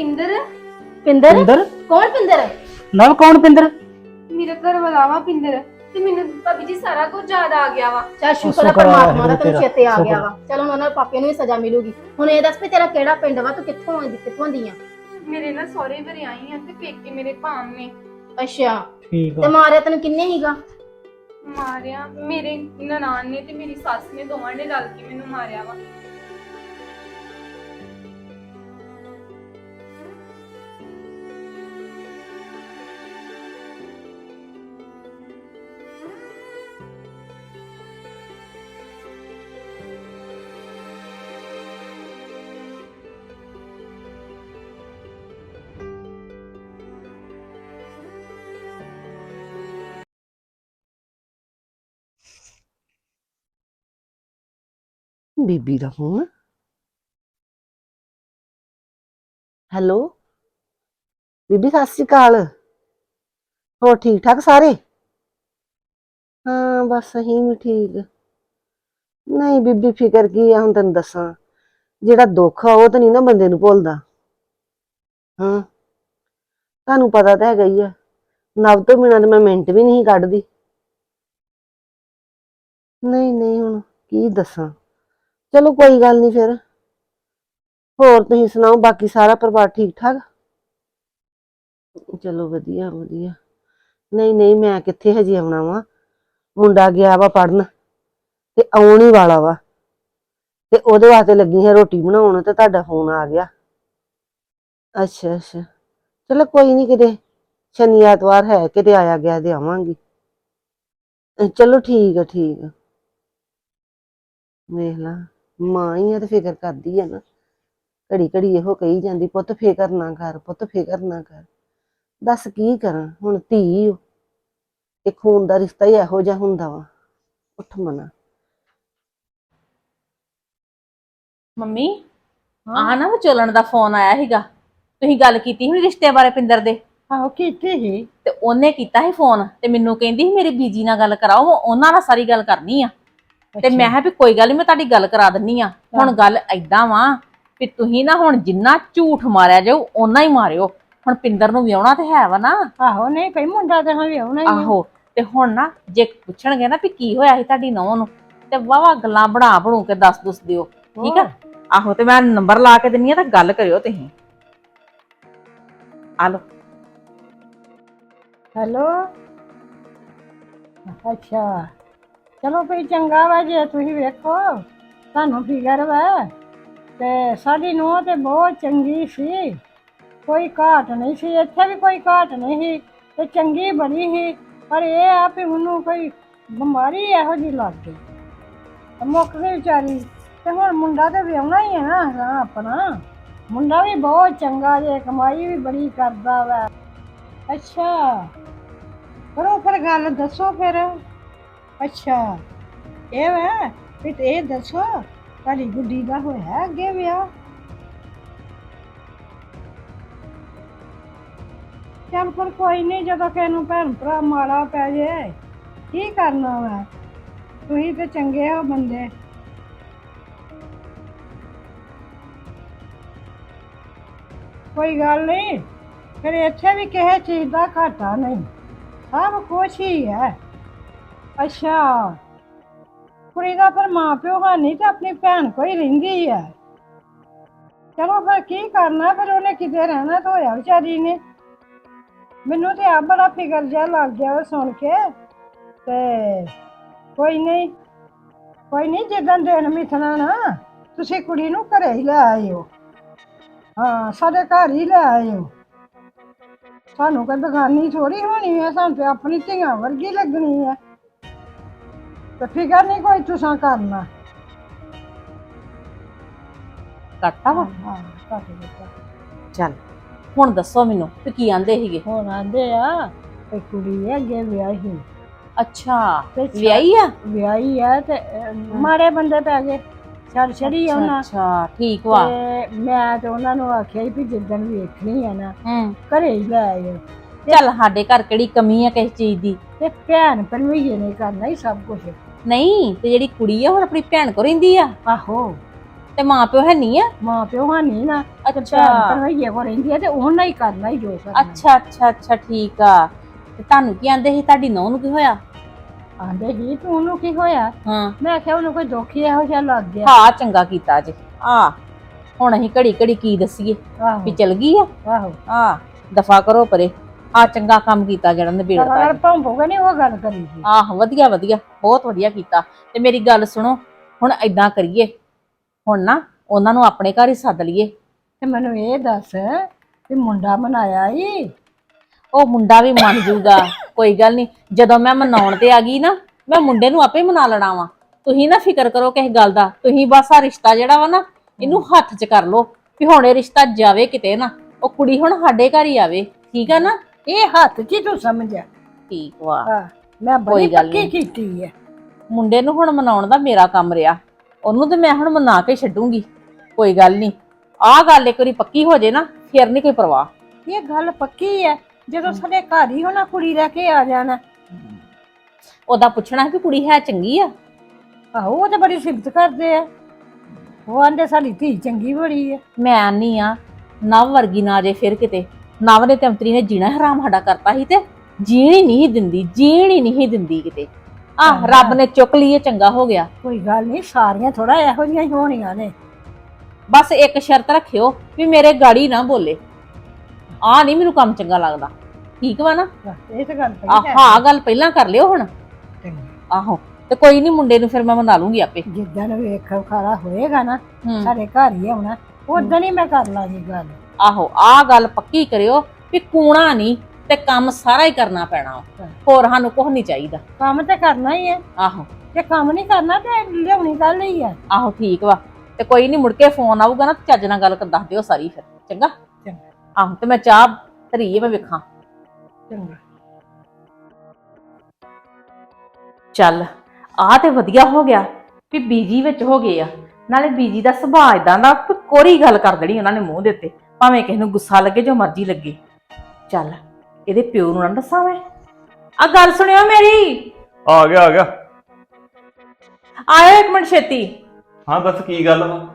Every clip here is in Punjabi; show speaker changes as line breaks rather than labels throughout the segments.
ਪਿੰਦਰ?
ਪਿੰਦਰ?
ਪਿੰਦਰ?
ਕੌਣ ਪਿੰਦਰ?
ਨਵ ਕੌਣ ਪਿੰਦਰ?
ਮੇਰਾ ਘਰ ਵਾਲਾ ਵਾ ਪਿੰਦਰ ਤੇ ਮੈਨੂੰ ਭਾਬੀ ਜੀ ਸਾਰਾ ਕੁਝ ਯਾਦ ਆ ਗਿਆ ਵਾ।
ਚਾ ਸ਼ੁਕਰ
ਆ
ਪਰਮਾਤਮਾ ਦਾ ਤੈਨੂੰ
ਤੇਰਾ,
ਚੇਤੇ ਆ ਗਿਆ। ਵਾ। ਚਲ ਹੁਣ ਉਹਨਾਂ ਦੇ ਪਾਪੇ ਨੂੰ ਵੀ ਸਜ਼ਾ ਮਿਲੂਗੀ। ਹੁਣ ਇਹ ਦੱਸ ਵੀ ਤੇਰਾ ਕਿਹੜਾ ਪਿੰਡ ਵਾ ਤੂੰ ਕਿੱਥੋਂ ਆਂਦੀ ਕਿੱਥੋਂ ਦੀ ਆ?
ਮੇਰੇ ਨਾਲ ਸਹੁਰੇ ਘਰੇ ਆਈ ਆ ਤੇ ਪੇਕੇ ਮੇਰੇ ਭਾਮ ਨੇ।
ਅੱਛਾ।
ਠੀਕ
ਤੇ
ਆ
ਮਾਰਿਆ ਤੈਨੂੰ ਕਿੰਨੇ ਹੀਗਾ
ਮਾਰਿਆ ਮੇਰੇ ਨਨਾਣ ਨੇ ਤੇ ਮੇਰੀ ਸੱਸ ਨੇ ਦੋਵਾਂ ਨੇ ਰਲ ਕੇ ਮੈਨੂੰ ਮਾਰਿਆ ਵਾ।
ਬੀਬੀ ਦਾ ਫੋਨ। ਹੈਲੋ, ਬੀਬੀ, ਸਤਿ ਸ਼੍ਰੀ ਅਕਾਲ। ਹੋਰ ਠੀਕ ਠਾਕ ਸਾਰੇ? ਹਾਂ, ਬਸ ਅਸੀਂ ਵੀ ਠੀਕ। ਨਹੀਂ ਬੀਬੀ, ਫਿਕਰ ਕੀ ਆ, ਹੁਣ ਤੈਨੂੰ ਦੱਸਾਂ। ਜਿਹੜਾ ਦੁੱਖ ਆ, ਉਹ ਤਾਂ ਨਹੀਂ ਨਾ ਬੰਦੇ ਨੂੰ ਭੁੱਲਦਾ। ਹਾਂ। ਤੁਹਾਨੂੰ ਪਤਾ ਤਾਂ ਹੈਗਾ ਹੀ ਆ। ਨਵ ਤੋਂ ਬਿਨਾਂ ਤਾਂ ਮੈਂ ਮਿੰਟ ਵੀ ਨਹੀਂ ਕੱਢਦੀ। ਨਹੀਂ ਨਹੀਂ, ਹੁਣ ਕੀ ਦੱਸਾਂ। ਚਲੋ ਕੋਈ ਗੱਲ ਨਹੀਂ ਫਿਰ। ਹੋਰ ਤੁਸੀਂ ਸੁਣਾਓ, ਬਾਕੀ ਸਾਰਾ ਪਰਿਵਾਰ ਠੀਕ ਠਾਕ? ਚਲੋ ਵਧੀਆ ਵਧੀਆ। ਨਹੀਂ ਨਹੀਂ, ਮੈਂ ਕਿੱਥੇ ਹਜੇ ਆਉਣਾ ਵਾ? ਮੁੰਡਾ ਗਿਆ ਵਾ ਪੜਨ ਤੇ ਆਉਣ ਹੀ ਵਾਲਾ ਵਾ। ਤੇ ਉਹਦੇ ਵਾਸਤੇ ਲੱਗੀ ਹਾਂ ਰੋਟੀ ਬਣਾਉਣ ਤੇ ਤੁਹਾਡਾ ਫੋਨ ਆ ਗਿਆ। ਅੱਛਾ ਅੱਛਾ। ਚਲੋ ਕੋਈ ਨਹੀਂ ਕਿਤੇ, ਸ਼ਨੀ ਐਤਵਾਰ ਹੈ, ਕਿਤੇ ਆਇਆ ਗਿਆ ਤੇ ਆਵਾਂਗੀ। ਚਲੋ ਠੀਕ ਆ ਠੀਕ ਆ। ਵੇਖ ਲਾ। ਮਾਂ ਹੀ ਆ ਤੇ ਫਿਕਰ ਕਰਦੀ ਆ ਨਾ। ਘੜੀ ਘੜੀ ਇਹੋ ਕਹੀ ਜਾਂਦੀ ਪੁੱਤ ਫਿਕਰ ਨਾ ਕਰ ਪੁੱਤ ਫਿਕਰ ਨਾ ਕਰ। ਦੱਸ ਕੀ ਕਰਾਂ ਹੁਣ ਧੀ ਓ। ਇਹ ਖੂਨ ਦਾ ਰਿਸ਼ਤਾ ਹੀ ਇਹੋ ਜਿਹਾ ਹੁੰਦਾ ਵਾ। ਉੱਠ ਮਨਾ।
ਮੰਮੀ ਆਹ ਨਾ ਵਿਚੋਲਣ ਦਾ ਫੋਨ ਆਇਆ ਸੀਗਾ। ਤੁਸੀਂ ਗੱਲ ਕੀਤੀ ਸੀ ਰਿਸ਼ਤੇ ਬਾਰੇ ਪਿੰਦਰ ਦੇ?
ਆਹੋ ਕੀਤੀ ਸੀ।
ਤੇ ਉਹਨੇ ਕੀਤਾ ਸੀ ਫੋਨ ਤੇ ਮੈਨੂੰ ਕਹਿੰਦੀ ਸੀ ਮੇਰੀ ਬੀਜੀ ਨਾਲ ਗੱਲ ਕਰਾਓ ਉਹਨਾਂ ਨਾਲ ਸਾਰੀ ਗੱਲ ਕਰਨੀ ਆ। ਤੇ ਮੈਂ ਕਿਹਾ ਵੀ ਕੋਈ ਗੱਲ ਨਹੀਂ ਮੈਂ ਤੁਹਾਡੀ ਗੱਲ ਕਰਾ ਦਿੰਨੀ ਆ। ਹੁਣ ਗੱਲ ਐਦਾਂ ਵਾ ਵੀ ਤੁਸੀਂ ਨਾ ਹੁਣ ਜਿੰਨਾ ਝੂਠ ਮਾਰਿਆ ਜਾਊ ਓਨਾ ਹੀ ਮਾਰਿਓ। ਹੁਣ ਪਿੰਦਰ ਨੂੰ ਵਿਆਹਣਾ ਤੇ ਹੈ ਵਾ ਨਾ।
ਆਹੋ ਨਹੀਂ ਕਈ ਮੁੰਡਾ ਤੇ ਹਾਂ ਵਿਆਹਣਾ ਹੀ ਆ।
ਆਹੋ ਤੇ ਹੁਣ ਨਾ ਜੇ ਪੁੱਛਣਗੇ ਨਾ ਵੀ ਕੀ ਹੋਇਆ ਸੀ ਤੁਹਾਡੀ ਨੌਂ ਨੂੰ ਤੇ ਵਾਵਾ ਗੱਲਾਂ ਬਣਾ ਬਣੂ ਕੇ ਦੱਸ ਦੁੱਸ ਦਿਓ। ਠੀਕ ਆ? ਆਹੋ ਤੇ ਮੈਂ ਨੰਬਰ ਲਾ ਕੇ ਦਿੰਨੀ ਆ ਤਾਂ ਗੱਲ ਕਰਿਓ ਤੁਸੀਂ। ਆ ਲਓ।
ਹੈਲੋ? ਅੱਛਾ। ਚਲੋ ਭਈ ਚੰਗਾ ਵਾ ਜੇ ਤੁਸੀਂ ਵੇਖੋ। ਤੁਹਾਨੂੰ ਫਿਕਰ ਵਾ। ਤੇ ਸਾਡੀ ਨੂੰਹ ਤੇ ਬਹੁਤ ਚੰਗੀ ਸੀ। ਕੋਈ ਘਾਟ ਨਹੀਂ ਸੀ। ਇੱਥੇ ਵੀ ਕੋਈ ਘਾਟ ਨਹੀਂ ਸੀ। ਤੇ ਚੰਗੀ ਬਣੀ ਸੀ। ਪਰ ਇਹ ਆ ਵੀ ਉਹਨੂੰ ਕੋਈ ਬਿਮਾਰੀ ਇਹੋ ਜਿਹੀ ਲੱਗ ਗਈ। ਤੇ ਮੁੱਕ ਗਈ ਵਿਚਾਰੀ। ਤੇ ਹੁਣ ਮੁੰਡਾ ਤੇ ਵਿਆਹਣਾ ਹੀ ਹੈ ਨਾ ਹਾਂ ਆਪਣਾ। ਮੁੰਡਾ ਵੀ ਬਹੁਤ ਚੰਗਾ ਜੇ, ਕਮਾਈ ਵੀ ਬੜੀ ਕਰਦਾ ਵਾ। ਅੱਛਾ। ਕਰੋ ਫਿਰ ਗੱਲ, ਦੱਸੋ ਫਿਰ। ਅੱਛਾ, ਇਹ ਵਾ, ਵੀ ਤੇ ਇਹ ਦੱਸੋ, ਤੁਹਾਡੀ ਗੁੱਡੀ ਦਾ ਹੋਇਆ ਅੱਗੇ ਵਿਆਹ? ਚੱਲ ਪਰ ਕੋਈ ਨਹੀਂ ਜਦੋਂ ਕਿਸੇ ਨੂੰ ਭੈਣ ਭਰਾ ਮਾੜਾ ਪੈ ਜੇ, ਕੀ ਕਰਨਾ ਵਾ? ਤੁਸੀਂ ਤੇ ਚੰਗੇ ਹੋ ਬੰਦੇ। ਕੋਈ ਗੱਲ ਨਹੀਂ ਫਿਰ ਇੱਥੇ ਵੀ ਕਿਸੇ ਚੀਜ਼ ਦਾ ਘਾਟਾ ਨਹੀਂ, ਸਭ ਕੁਛ ਹੀ ਹੈ। ਅੱਛਾ। ਕੁੜੀ ਦਾ ਫਿਰ ਮਾਂ ਪਿਓ ਹੈ ਨਹੀਂ ਤੇ ਆਪਣੀ ਭੈਣ ਕੋਈ ਰਹਿੰਦੀ ਹੈ। ਚਲੋ ਫਿਰ ਕੀ ਕਰਨਾ, ਫਿਰ ਉਹਨੇ ਕਿਤੇ ਰਹਿਣਾ ਤਾਂ ਹੋਇਆ ਵਿਚਾਰੀ ਨੇ। ਮੈਨੂੰ ਤੇ ਆ ਬੜਾ ਫਿਕਰ ਜਿਹਾ ਲੱਗ ਗਿਆ ਉਹ ਸੁਣ ਕੇ। ਤੇ ਕੋਈ ਨਹੀਂ ਕੋਈ ਨਹੀਂ ਜਿੱਦਾਂ ਦਿਨ ਮਿਥਣਾ ਨਾ, ਤੁਸੀਂ ਕੁੜੀ ਨੂੰ ਘਰੇ ਹੀ ਲੈ ਆਇਓ। ਹਾਂ, ਸਾਡੇ ਘਰ ਹੀ ਲੈ ਆਇਓ। ਸਾਨੂੰ ਕੋਈ ਬਗਾਨੀ ਥੋੜੀ ਹੋਣੀ ਹੈ, ਸਾਨੂੰ ਤੇ ਆਪਣੀ ਧੀਆਂ ਵਰਗੀ ਲੱਗਣੀ ਹੈ। ਤੇ ਫਿਕਰ ਨਹੀਂ ਕੋਈ ਤੁਸੀਂ ਕਰਨਾ।
ਕੱਟਾ ਵਾ?
ਹਾਂ ਕੱਟ ਦਿੱਤਾ।
ਚੱਲ ਹੁਣ ਦੱਸੋ ਮੈਨੂੰ ਵੀ ਕੀ ਆਂਦੇ ਸੀਗੇ?
ਹੁਣ ਆਂਦੇ ਆ ਇਹ ਕੁੜੀ ਅੱਗੇ ਵਿਆਹੀ
ਅੱਛਾ
ਤੇ
ਵਿਆਹੀ ਆ?
ਵਿਆਹੀ ਹੈ ਤੇ ਅਹ, ਮਾੜੇ ਬੰਦੇ ਪੈ ਗਏ। ਛੜ ਛੜੀ ਆ ਉਹਨਾਂ।
ਅੱਛਾ ਠੀਕ ਵਾ।
ਤੇ ਮੈਂ ਤੇ ਉਹਨਾਂ ਨੂੰ ਆਖਿਆ ਸੀ ਵੀ ਜਿੱਦਣ ਵੇਖਣੀ ਹੈ ਨਾ
ਹੂੰ।
ਘਰੇ ਹੀ ਲੈ ਆਇਓ।
ਚੱਲ ਸਾਡੇ ਘਰ ਕਿਹੜੀ ਕਮੀ ਆ ਕਿਸੇ ਚੀਜ਼ ਦੀ?
ਤੇ ਭੈਣ ਭਰਵਈਏ ਨੇ ਕਰਨਾ ਹੀ ਸਭ ਕੁਝ
ਨਹੀਂ ਤੇ ਜਿਹੜੀ ਕੁੜੀ ਆ ਹੁਣ ਆਪਣੀ ਭੈਣ ਕੋ ਰਹਿੰਦੀ ਆ।
ਆਹੋ।
ਤੇ ਮਾਂ ਪਿਓ ਹੈ ਨਹੀਂ ਆ?
ਮਾਂ ਪਿਓ ਹਾਨੀ ਨਾ।
ਅੱਛਾ।
ਭੈਣ ਭਰਈਏ ਕੋ ਰਹਿੰਦੀ ਹੈ ਤੇ ਉਹਨਾਂ ਹੀ ਕਰਨਾ ਹੀ ਜੋ ਕਰਨਾ
ਅੱਛਾ ਅੱਛਾ ਅੱਛਾ ਠੀਕ ਆ। ਤੇ ਤੁਹਾਨੂੰ ਕੀ ਆਂਦੇ ਸੀ? ਤੁਹਾਡੀ ਨੌਂ ਨੂੰ ਕੀ ਹੋਇਆ?
ਆਂਦੇ ਜੀ ਤੂੰ ਉਹਨੂੰ ਕੀ ਹੋਇਆ?
ਹਾਂ।
ਮੈਂ ਆਖਿਆ ਉਹਨੂੰ ਕੋਈ ਦੁੱਖ ਹੀ ਇਹੋ ਜਿਹਾ ਲੱਗ ਗਿਆ।
ਹਾਂ ਚੰਗਾ ਕੀਤਾ ਜੀ। ਆ ਹੁਣ ਅਸੀਂ ਘੜੀ ਘੜੀ ਕੀ ਦਸੀਏ? ਵੀ
ਆਹੋ
ਚਲ ਗਈ ਆ?
ਆਹੋ।
ਆ ਦਫਾ ਕਰੋ ਪਰੇ। ਆ ਚੰਗਾ ਕੰਮ ਕੀਤਾ ਜਿਹੜਾ ਨਿਬੇੜਤਾ ਜੀ।
ਭੰਬੋਗੇ ਨਹੀਂ ਉਹ ਗੱਲ ਕਰੀ ਜੀ
ਆਹ ਵਧੀਆ ਵਧੀਆ ਬਹੁਤ ਵਧੀਆ ਕੀਤਾ। ਤੇ ਮੇਰੀ ਗੱਲ ਸੁਣੋ ਹੁਣ ਏਦਾਂ ਕਰੀਏ। ਹੁਣ ਨਾ ਉਹਨਾਂ ਨੂੰ ਆਪਣੇ ਘਰ ਹੀ ਸੱਦ ਲਈਏ।
ਤੇ ਮੈਨੂੰ ਇਹ ਦੱਸ ਵੀ ਮੁੰਡਾ ਮਨਾਇਆ ਈ।
ਉਹ ਮੁੰਡਾ ਵੀ ਮੰਨ ਜਾਊਗਾ ਕੋਈ ਗੱਲ ਨਹੀਂ ਜਦੋਂ ਮੈਂ ਮਨਾਉਣ ਤੇ ਆ ਗਈ ਨਾ ਮੈਂ ਮੁੰਡੇ ਨੂੰ ਆਪੇ ਮਨਾ ਲੈਣਾ ਵਾ। ਤੁਸੀਂ ਨਾ ਫਿਕਰ ਕਰੋ ਕਿਸੇ ਗੱਲ ਦਾ। ਤੁਸੀਂ ਬਸ ਆ ਰਿਸ਼ਤਾ ਜਿਹੜਾ ਵਾ ਨਾ ਇਹਨੂੰ ਹੱਥ 'ਚ ਕਰ ਲਓ। ਵੀ ਹੁਣ ਇਹ ਰਿਸ਼ਤਾ ਜਾਵੇ ਕਿਤੇ ਨਾ ਉਹ ਕੁੜੀ ਹੁਣ ਸਾਡੇ ਘਰ ਹੀ ਆਵੇ। ਠੀਕ ਆ ਨਾ?
ਇਹ ਹੱਥ ਹੀ ਤੂੰ ਸਮਝਿਆ।
ਠੀਕ ਵਾ।
ਹਾਂ ਮੈਂ ਬੜੀ
ਕੋਈ ਗੱਲ
ਪੱਕੀ
ਨੀ।
ਕੀਤੀ ਹੈ
ਮੁੰਡੇ ਨੂੰ ਹੁਣ ਮਨਾਉਣ ਦਾ ਮੇਰਾ ਕੰਮ ਰਿਹਾ। ਉਹਨੂੰ ਤੇ ਮੈਂ ਹੁਣ ਮਨਾ ਕੇ ਛੱਡੂੰਗੀ। ਕੋਈ ਗੱਲ ਨਹੀਂ ਆਹ ਗੱਲ ਇੱਕ ਵਾਰੀ ਪੱਕੀ ਹੋ ਜੇ ਨਾ ਫਿਰ ਨਹੀਂ ਕੋਈ ਪਰਵਾਹ।
ਇਹ ਗੱਲ ਪੱਕੀ ਹੈ ਜਦੋਂ ਸਾਡੇ ਘਰ ਹੀ ਹੋਣਾ ਕੁੜੀ ਲੈ ਕੇ ਆ ਜਾਣਾ।
ਉਹਦਾ ਪੁੱਛਣਾ ਵੀ ਕੁੜੀ ਹੈ ਚੰਗੀ ਆ?
ਆਹੋ ਉਹ ਤੇ ਬੜੀ ਸਿਫਤ ਕਰਦੇ ਆ। ਉਹ ਆਂਦੇ ਸਾਡੀ ਧੀ ਚੰਗੀ ਬੜੀ ਹੈ
ਮੈਂ ਨਹੀਂ ਆ। ਨਵ ਵਰਗੀ ਨਾ ਜੇ ਫਿਰ ਕਿਤੇ। ਨਵ ਨੇ ਤੇ ਅੰਤਰੀ ਨੇ ਜੀਣਾ ਹਰਾਮ ਸਾਡਾ ਕਰਤਾ ਸੀ ਤੇ ਜੀਣ ਹੀ ਨਹੀਂ ਦਿੰਦੀ ਜੀਣ ਹੀ ਨਹੀਂ ਦਿੰਦੀ ਕਿਤੇ। ਆਹ ਰੱਬ ਨੇ ਚੁੱਕ ਲਈ ਇਹ ਚੰਗਾ ਹੋ ਗਿਆ।
ਕੋਈ ਗੱਲ ਨਹੀਂ ਸਾਰੀਆਂ ਥੋੜਾ ਇਹੋ ਜਿਹੀਆਂ ਹੀ ਹੋਣੀਆਂ ਨੇ।
ਬਸ ਇੱਕ ਸ਼ਰਤ ਰੱਖਿਓ ਵੀ ਮੇਰੇ ਗਾੜੀ ਨਾ ਬੋਲੇ। ਆ ਨਹੀਂ ਮੈਨੂੰ ਕੰਮ ਚੰਗਾ ਲੱਗਦਾ। ਠੀਕ ਵਾ ਨਾ?
ਇਹ ਤਾਂ ਗੱਲ
ਆਹ
ਪਈ
ਹਾਂ ਗੱਲ ਪਹਿਲਾਂ ਕਰ ਲਿਓ ਹੁਣ। ਆਹੋ ਤੇ ਕੋਈ ਨਹੀਂ ਮੁੰਡੇ ਨੂੰ ਫਿਰ ਮੈਂ ਮਨਾ ਲੂੰਗੀ ਆਪੇ।
ਜਿੱਦਣ ਵੇਖ ਖਾਰਾ ਹੋਏਗਾ ਨਾ
ਹੂੰ।
ਸਾਡੇ ਘਰ ਹੀ ਆਉਣਾ ਉਦੋਂ ਹੀ ਮੈਂ ਕਰ ਲਾਂਗੀ ਗੱਲ।
ਆਹੋ ਆਹ ਗੱਲ ਪੱਕੀ ਕਰਿਓ ਵੀ ਕੂਣਾ ਨਹੀਂ ਤੇ ਕੰਮ ਸਾਰਾ ਹੀ ਕਰਨਾ ਪੈਣਾ। ਹੋਰ ਸਾਨੂੰ ਕੁਝ ਨਹੀਂ ਚਾਹੀਦਾ।
ਕੰਮ ਤੇ ਕਰਨਾ ਹੀ ਹੈ
ਆਹੋ।
ਜੇ ਕੰਮ ਨਹੀਂ ਕਰਨਾ ਤੇ ਲਿਆਉਣੀ ਗੱਲ ਹੀ ਹੈ
ਆਹੋ ਠੀਕ ਵਾ। ਤੇ ਕੋਈ ਨਹੀਂ ਮੁੜ ਕੇ ਫੋਨ ਆਊਗਾ ਨਾ ਚੱਜ ਨਾਲ ਗੱਲ ਕਰ ਦੱਸ ਦਿਓ ਸਾਰੀ ਫਿਰ। ਚੰਗਾ?
ਚੰਗਾ।
ਆਹੋ ਤੇ ਮੈਂ ਚਾਹ ਧਰੀਏ ਮੈਂ ਵੇਖਾਂ।
ਚੰਗਾ।
ਚੱਲ ਆਹ ਤੇ ਵਧੀਆ ਹੋ ਗਿਆ ਵੀ ਬੀਜੀ ਵਿੱਚ ਹੋ ਗਏ ਆ। ਨਾਲੇ ਬੀਜੀ ਦਾ ਸੁਭਾਅ ਇਦਾਂ ਦਾ ਕੋਰੀ ਗੱਲ ਕਰ ਦੇਣੀ ਉਹਨਾਂ ਨੇ ਮੂੰਹ ਦੇ ਉੱਤੇ। ਭਾਵੇਂ ਕਿਸੇ ਨੂੰ ਗੁੱਸਾ ਲੱਗੇ ਜੋ ਮਰਜ਼ੀ ਲੱਗੇ। ਚੱਲ ਇਹਦੇ ਪਿਓ ਨੂੰ ਨਾ ਦੱਸਾਂ ਮੈਂ। ਆ ਗੱਲ ਸੁਣਿਓ ਮੇਰੀ।
ਆ ਗਿਆ ਆ ਗਿਆ।
ਆਇਓ ਇੱਕ ਮਿੰਟ ਛੇਤੀ।
ਹਾਂ ਦੱਸ ਕੀ ਗੱਲ ਵਾ?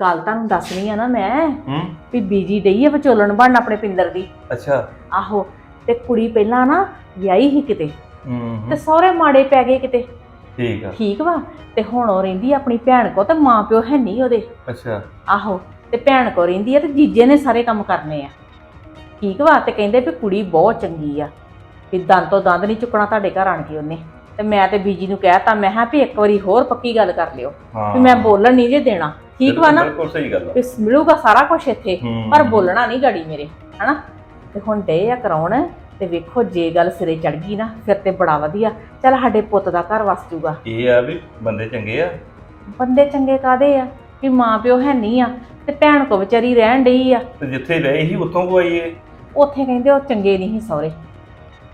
ਗੱਲ ਤੁਹਾਨੂੰ ਦੱਸਣੀ ਆ ਨਾ ਮੈਂ।
ਹੂੰ।
ਵੀ ਬੀਜੀ ਡਈ ਆ ਵਿਚੋਲਣ ਬਣਨ ਆਪਣੇ ਪਿੰਦਰ ਦੀ।
ਅੱਛਾ।
ਆਹੋ ਤੇ ਕੁੜੀ ਪਹਿਲਾਂ ਨਾ ਵਿਆਹੀ ਸੀ ਕਿਤੇ।
ਹੂੰ
ਤੇ ਸਹੁਰੇ ਮਾੜੇ ਪੈ ਗਏ ਕਿਤੇ।
ਠੀਕ ਆ।
ਠੀਕ ਵਾ ਤੇ ਹੁਣ ਉਹ ਰਹਿੰਦੀ ਆ ਆਪਣੀ ਭੈਣ ਕੋ ਤੇ ਮਾਂ ਪਿਓ ਹੈ ਨਹੀਂ ਉਹਦੇ।
ਅੱਛਾ।
ਆਹੋ ਤੇ ਭੈਣ ਕੋ ਰਹਿੰਦੀ ਆ ਤੇ ਜੀਜੇ ਨੇ ਸਾਰੇ ਕੰਮ ਕਰਨੇ ਆ। ਠੀਕ ਵਾ ਤੇ ਕਹਿੰਦੇ ਵੀ ਕੁੜੀ ਬਹੁਤ ਚੰਗੀ ਆ। ਵੀ ਦੰਦ ਤੋਂ ਦੰਦ ਨਹੀਂ ਚੁੱਕਣਾ ਤੁਹਾਡੇ ਘਰ ਆਣ ਕੇ ਉਹਨੇ। ਤੇ ਮੈਂ ਤੇ ਬੀਜੀ ਨੂੰ ਕਹਿਤਾ ਮੈਂ ਕਿਹਾ ਵੀ ਇੱਕ ਵਾਰੀ ਹੋਰ ਪੱਕੀ ਗੱਲ ਕਰ ਲਿਓ।
ਹਾਂ
ਵੀ ਮੈਂ ਬੋਲਣ ਨਹੀਂ ਜੇ ਦੇਣਾ। ਠੀਕ ਵਾ ਨਾ?
ਬਿਲਕੁਲ ਸਹੀ ਗੱਲ ਆ।
ਵੀ ਮਿਲੂਗਾ ਸਾਰਾ ਕੁਝ ਇੱਥੇ
ਹੂੰ।
ਪਰ ਬੋਲਣਾ ਨਹੀਂ ਗਾੜੀ ਮੇਰੇ ਹਨਾ? ਤੇ ਹੁਣ ਡੇ ਆ ਕਰਾਉਣ ਤੇ ਵੇਖੋ ਜੇ ਗੱਲ ਸਿਰੇ ਚੜ ਗਈ ਨਾ ਫਿਰ ਤੇ ਬੜਾ ਵਧੀਆ। ਚੱਲ ਸਾਡੇ ਪੁੱਤ ਦਾ ਘਰ ਵਸ ਜੂਗਾ।
ਇਹ ਆ ਵੀ ਬੰਦੇ ਚੰਗੇ ਆ।
ਬੰਦੇ ਚੰਗੇ ਕਾਦੇ ਆ? ਵੀ ਮਾਂ ਪਿਓ ਹੈ ਨਹੀਂ ਆ ਤੇ ਭੈਣ ਕੋ ਵਿਚਾਰੀ ਰਹਿਣ ਡਈ ਆ।
ਤੇ ਜਿੱਥੇ ਰਹੇ ਸੀ ਉੱਥੋਂ ਕੋ ਆਈਏ
ਉੱਥੇ ਕਹਿੰਦੇ ਉਹ ਚੰਗੇ ਨਹੀਂ ਸੀ ਸਹੁਰੇ।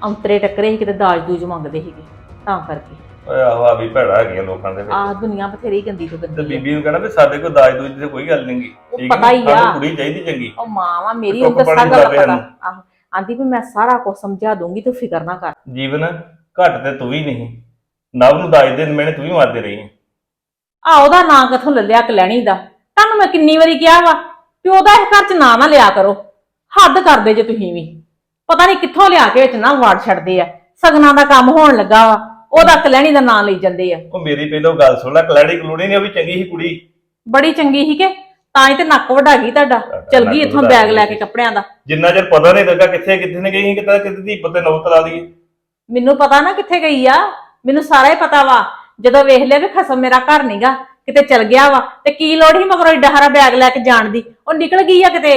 ਅੰਤਰੇ ਟੱਕਰੇ ਸੀ ਕਿਤੇ ਦਾਜ ਦੂਜ ਮੰਗਦੇ ਸੀਗੇ ਤਾਂ ਕਰਕੇ।
ਓਏ ਆਹੋ ਆ ਵੀ ਭੈੜਾ ਹੈਗੀਆਂ ਲੋਕਾਂ ਦੇ ਵਿੱਚ।
ਦੁਨੀਆ ਬਥੇਰੀ ਗੰਦੀ ਤੋਂ
ਤੇ
ਗੰਦੀ ਆ।
ਬੀਬੀ ਨੂੰ ਕਹਿਣਾ ਵੀ ਸਾਡੇ ਕੋਲ ਦਾਜ ਦੂਜ ਦੀ ਕੋਈ ਗੱਲ ਨਹੀਂਗੀ।
ਉਹ ਪਤਾ ਹੀ ਆ।
ਕੁੜੀ ਚਾਹੀਦੀ ਚੰਗੀ।
ਉਹ ਮਾਂ ਵਾ ਮੇਰੀ
ਟੁੱਕ
ਉਹ ਤਾਂ ਸਾਰਾ ਪਤਾ।
ਇਹਨੂੰ।
ਆਹੋ ਆਂਦੀ ਵੀ ਮੈਂ ਸਾਰਾ ਕੁਝ ਸਮਝਾ ਦੂੰਗੀ ਤੂੰ ਫਿਕਰ ਨਾ ਕਰ।
ਜੀਵਨ ਘੱਟ ਤੇ ਤੂੰ ਵੀ ਨਹੀਂ। ਨਵ ਨੂੰ ਦਾਜ ਦੇਣ ਮੈਨੇ ਤੂੰ ਵੀ ਮਾਰਦੇ ਰਹੀ ਹੈ
ਆ ਉਹਦਾ ਨਾਂ ਕਿੱਥੋਂ ਲੈ ਲਿਆ ਕਲੈਣੀ ਦਾ? ਤੁਹਾਨੂੰ ਮੈਂ ਕਿੰਨੀ ਵਾਰੀ ਕਿਹਾ ਵਾ ਕਿ ਉਹਦਾ ਇਸ ਘਰ 'ਚ ਨਾਂ ਨਾ ਲਿਆ ਕਰੋ। ਹੱਦ ਕਰਦੇ ਜੇ ਤੁਸੀਂ ਵੀ। ਪਤਾ ਨਹੀਂ ਕਿੱਥੋਂ ਲਿਆ ਕੇ ਵਿੱਚ ਨਾ ਵਾੜ ਛੱਡਦੇ ਆ। ਸਗਨਾਂ ਦਾ ਕੰਮ ਹੋਣ ਲੱਗਾ ਵਾ। ਉਹਦਾ ਕਲੈਣੀ ਦਾ ਨਾਂ ਲਈ ਜਾਂਦੇ ਆ।
ਉਹ ਮੇਰੀ ਪਹਿਲਾਂ ਗੱਲ ਸੁਣ ਲੈ ਕਲੈੜੀ ਕਲੂੜੀ ਨੇ ਉਹ ਵੀ ਚੰਗੀ ਸੀ ਕੁੜੀ।
ਬੜੀ ਚੰਗੀ ਸੀ ਕਿ? ਤਾਂ ਹੀ ਤੇ ਨੱਕ ਵਢਾ ਗਈ ਤੁਹਾਡਾ? ਚਲ ਗਈ ਇੱਥੋਂ ਬੈਗ। ਲੈ ਕੇ ਕੱਪੜਿਆਂ ਦਾ।
ਜਿੰਨਾ ਚਿਰ ਪਤਾ ਨਹੀਂ ਲੱਗਾ ਕਿੱਥੇ ਕਿੱਥੇ ਨੇ ਗਈ ਕਿਤੇ ਕਿਤੇ ਦੀ ਪਤੇ ਨੌਤ ਲਾ ਦਈਏ
ਮੈਨੂੰ ਪਤਾ ਨਾ ਕਿੱਥੇ ਗਈ ਆ। ਮੈਨੂੰ ਸਾਰਾ ਹੀ ਪਤਾ ਵਾ। ਜਦੋਂ ਵੇਖ ਲਿਆ ਵੀ ਖਸਮ ਮੇਰਾ ਘਰ ਨਹੀਂਗਾ ਕਿਤੇ ਚਲ ਗਿਆ ਵਾ ਤੇ ਕੀ ਲੋੜ ਹੀ ਮਗਰੋਂ ਏਡਾ ਹਰਾ ਬੈਗ ਲੈ ਕੇ ਜਾਣ ਦੀ? ਉਹ ਨਿਕਲ ਗਈ ਆ ਕਿਤੇ?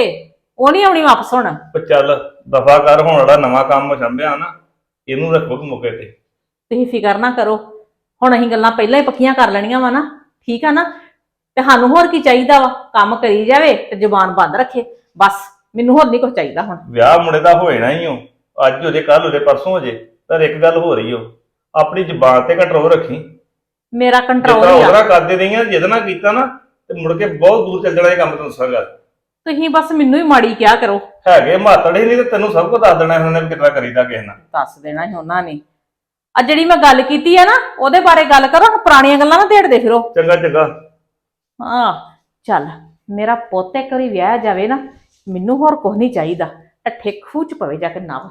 ਉਹ ਨਹੀਂ ਆਉਣੀ ਵਾਪਸ ਹੁਣ?
ਉਹ ਚੱਲ ਦਫਾ ਕਰ ਹੁਣ ਜਿਹੜਾ ਨਵਾਂ ਕੰਮ ਸੰਭਿਆ ਨਾ ਇਹਨੂੰ ਰੱਖੋ ਮੌਕੇ ਤੇ।
ਤੁਸੀਂ ਫਿਕਰ ਨਾ ਕਰੋ ਹੁਣ ਅਸੀਂ ਗੱਲਾਂ ਪਹਿਲਾਂ ਹੀ ਪੱਕੀਆਂ ਕਰ ਲੈਣੀਆਂ ਵਾ ਨਾ ਠੀਕ ਆ ਨਾ? ਤੇ ਸਾਨੂੰ ਹੋਰ ਕੀ ਚਾਹੀਦਾ ਵਾ? ਕੰਮ ਕਰੀ ਜਾਵੇ ਤੇ ਜ਼ੁਬਾਨ ਬੰਦ ਰੱਖੇ ਬਸ ਮੈਨੂੰ ਹੋਰ ਨਹੀਂ ਕੁਝ ਚਾਹੀਦਾ ਹੁਣ।
ਵਿਆਹ ਮੁੰਡੇ ਦਾ ਨਾ ਹੀ ਹੋ ਅੱਜ ਹੋ ਜੇ ਕੱਲ ਹੋ ਜੇ ਪਰਸੋਂ ਹੋ ਜੇ ਪਰ ਇੱਕ ਗੱਲ ਹੋ ਰਹੀ ਹੋ ਆਪਣੀ ਜ਼ਬਾਨ ਤੇ ਕੰਟਰੋਲ ਰੱਖੀ।
ਮੇਰਾ
ਜਿੱਦਾਂ
ਕੰਟਰੋਲ ਹੀ ਆ।
ਉਹਦਾ ਕਰਦੇ ਰਹੀਆਂ ਜਿਹਦੇ ਨਾਲ ਕੀਤਾ ਨਾ ਤੇ ਮੁੜ ਕੇ ਬਹੁਤ ਦੂਰ ਚੱਲ ਜਾਣਾ ਇਹ ਕੰਮ ਤੁਹਾਨੂੰ ਦੱਸਾਂਗਾ
ਤੁਸੀਂ ਬਸ ਮੈਨੂੰ ਹੀ ਮਾੜੀ ਕਿਹਾ ਕਰੋ।
ਹੈਗੇ ਮਾਤੜ ਹੀ ਨਹੀਂ ਤੇ ਤੈਨੂੰ ਸਭ ਕੁਝ ਦੱਸ ਦੇਣਾ ਇਹਨਾਂ ਨੇ ਵੀ ਕਿਤਨਾ ਕਰੀਦਾ ਕਿਸੇ ਨਾਲ।
ਦੱਸ ਦੇਣਾ ਸੀ ਉਹਨਾਂ ਨੇ। ਆ ਜਿਹੜੀ ਮੈਂ ਗੱਲ ਕੀਤੀ ਆ ਨਾ ਉਹਦੇ ਬਾਰੇ ਗੱਲ ਕਰੋ ਪੁਰਾਣੀਆਂ ਗੱਲਾਂ ਨਾ ਢੇੜਦੇ ਫਿਰੋ।
ਚੰਗਾ ਚੰਗਾ।
ਹਾਂ ਚੱਲ ਮੇਰਾ ਪੁੱਤ ਇੱਕ ਵਾਰੀ ਵਿਆਹ ਜਾਵੇ ਨਾ ਮੈਨੂੰ ਹੋਰ ਕੁਝ ਨਹੀਂ ਚਾਹੀਦਾ। ਠੱਠੇ ਖੂਹ ਚ ਪਵੇ ਜਾ ਕੇ ਨਵ।